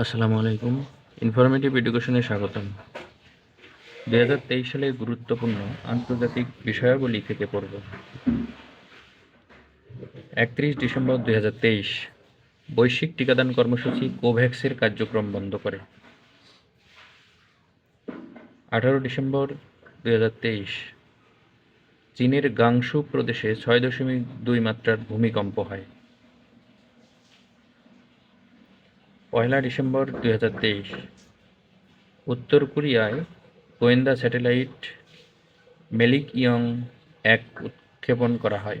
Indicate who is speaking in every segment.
Speaker 1: আসসালামু আলাইকুম। ইনফরমেটিভ এডুকেশনে স্বাগতম। দু হাজার তেইশ সালে গুরুত্বপূর্ণ আন্তর্জাতিক বিষয়াবলী থেকে পড়ব। একত্রিশ ডিসেম্বর দু হাজার তেইশ, বৈশ্বিক টিকাদান কর্মসূচি কোভ্যাক্সের কার্যক্রম বন্ধ করে। আঠারো ডিসেম্বর দু হাজার তেইশ, চীনের গাংশু প্রদেশে ছয় দশমিক দুই মাত্রার ভূমিকম্প হয়। পয়লা ডিসেম্বর দুই হাজার তেইশ। উত্তর কোরিয়ায় গোয়েন্দা স্যাটেলাইট মেলিক ইয়ং এক উৎক্ষেপণ করা হয়।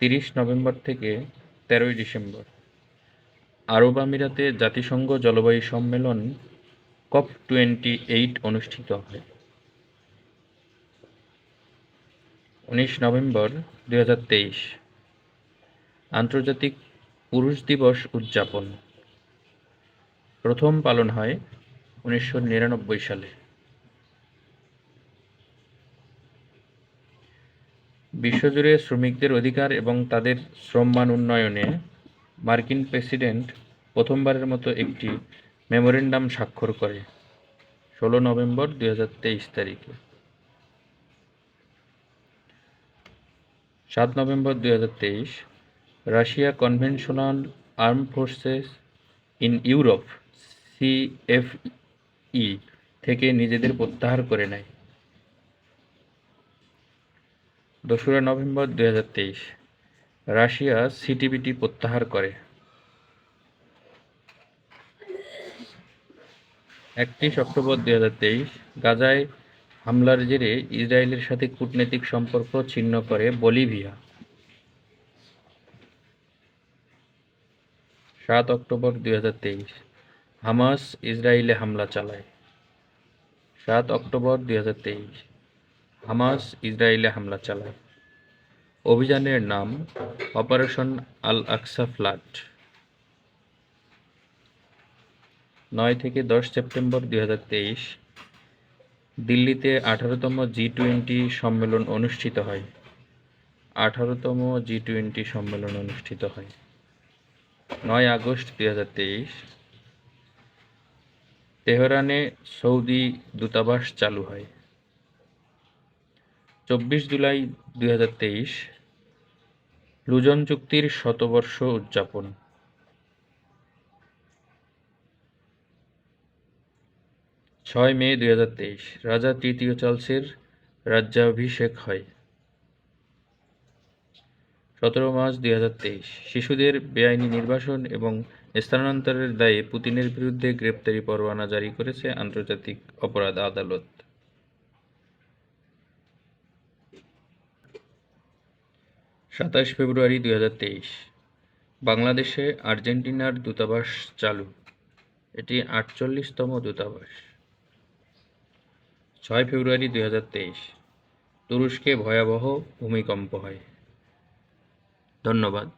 Speaker 1: তিরিশ নভেম্বর থেকে তেরোই ডিসেম্বর। আরব আমিরাতে জাতিসংঘ জলবায়ু সম্মেলন কপ টোয়েন্টি এইট অনুষ্ঠিত হয়। উনিশ নভেম্বর দুই হাজার তেইশ। আন্তর্জাতিক পুরুষ দিবস উদযাপন। প্রথম পালন হয় উনিশশো নিরানব্বই সালে। বিশ্বজুড়ে শ্রমিকদের অধিকার এবং তাদের শ্রমমান উন্নয়নে মার্কিন প্রেসিডেন্ট প্রথমবারের মতো একটি মেমোরেন্ডাম স্বাক্ষর করে, ষোলো নভেম্বর দুই হাজার তেইশ তারিখে। সাত নভেম্বর দুই হাজার তেইশ Russia conventional arm forces in Europe, CFE, থেকে নিজেদের প্রত্যাহার করে নেয়। দোসরা নভেম্বর দু হাজার তেইশ, রাশিয়া সিটিবিটি প্রত্যাহার করে। একত্রিশ অক্টোবর দু হাজার তেইশ, গাজায় হামলার জেরে ইসরায়েলের সাথে কূটনৈতিক সম্পর্ক ছিন্ন করে বলিভিয়া। সাত অক্টোবর দুই হাজার তেইশ। হামাস ইসরায়েলে হামলা চালায়। সাত অক্টোবর দুই হাজার তেইশ। হামাস ইসরায়েলে হামলা চালায়। অভিযানের নাম অপারেশন আল আকসা ফ্লাড। নয় থেকে দশ সেপ্টেম্বর দুই হাজার তেইশ, দিল্লিতে আঠারোতম জি টোয়েন্টি সম্মেলন অনুষ্ঠিত হয়। আঠারোতম জি টোয়েন্টি সম্মেলন অনুষ্ঠিত হয়। নয় আগস্ট দুই হাজার তেইশ, তেহরানে সৌদি দূতাবাস চালু হয়। চব্বিশ জুলাই দুই হাজার তেইশ, লুজন চুক্তির শতবর্ষ উদযাপন। ছয় মে দুই হাজার তেইশ, রাজা তৃতীয় চার্লসের রাজ্যাভিষেক হয়। সতেরো মার্চ দুই হাজার তেইশ। শিশুদের বেআইনি নির্বাসন এবং স্থানান্তরের দায়ে পুতিনের বিরুদ্ধে গ্রেপ্তারি পরোয়ানা জারি করেছে আন্তর্জাতিক অপরাধ আদালত। সাতাশ ফেব্রুয়ারি দুই হাজার তেইশ। বাংলাদেশে আর্জেন্টিনার দূতাবাস চালু। এটি আটচল্লিশতম দূতাবাস। ছয় ফেব্রুয়ারি দুই হাজার তেইশ। তুরস্কে ভয়াবহ ভূমিকম্প হয়। ধন্যবাদ।